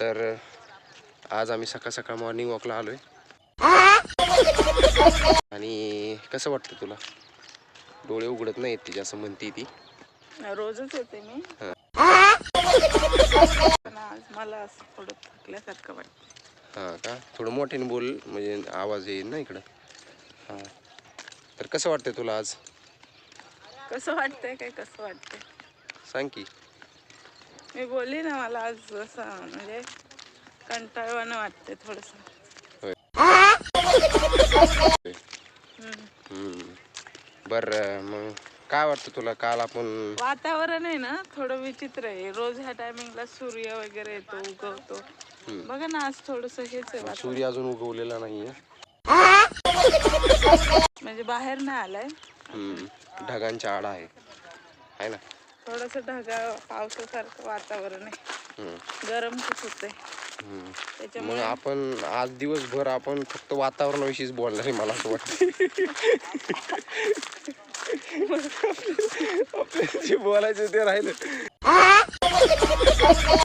तर आज आम्ही सकाळ सकाळ मॉर्निंग वॉकला आलोय. आणि कसं वाटतं तुला? डोळे उघडत नाहीत तिच्या असं म्हणती ती. रोजच येते मी. हा. पण आज मला असं थोडं थकल्यासारखं वाटतं हां का? थोडं मोठ्याने बोल म्हणजे आवाज येईल ना इकडं. हां. तर कसं वाटतंय तुला आज? कसं वाटतंय काय कसं वाटतंय? सांग की. मी बोलली ना मला आज असं म्हणजे कंटाळवाणं वाटतंय थोडंसं. बरं मग काय वाटतं तुला काल आपण वातावरण आहे ना थोडं विचित्र आहे रोज ह्या टायमिंगला सूर्य वगैरे येतो उगवतो. बघा ना आज थोडस हेच आहे वातावरण. सूर्य अजून उगवलेला नाहीये म्हणजे बाहेर नाही आलाय हम्म. ढगांच्या आड आहे आहे ना थोडस ढगा पावसासारखं वातावरण आहे. गरम खूप होतंय हम्म. मग त्याच्यामुळे आपण आज दिवसभर आपण फक्त वातावरणाविषयीच बोलणार आहे मला असं वाटतं आपल्याला जे बोलायचं ते राहिलं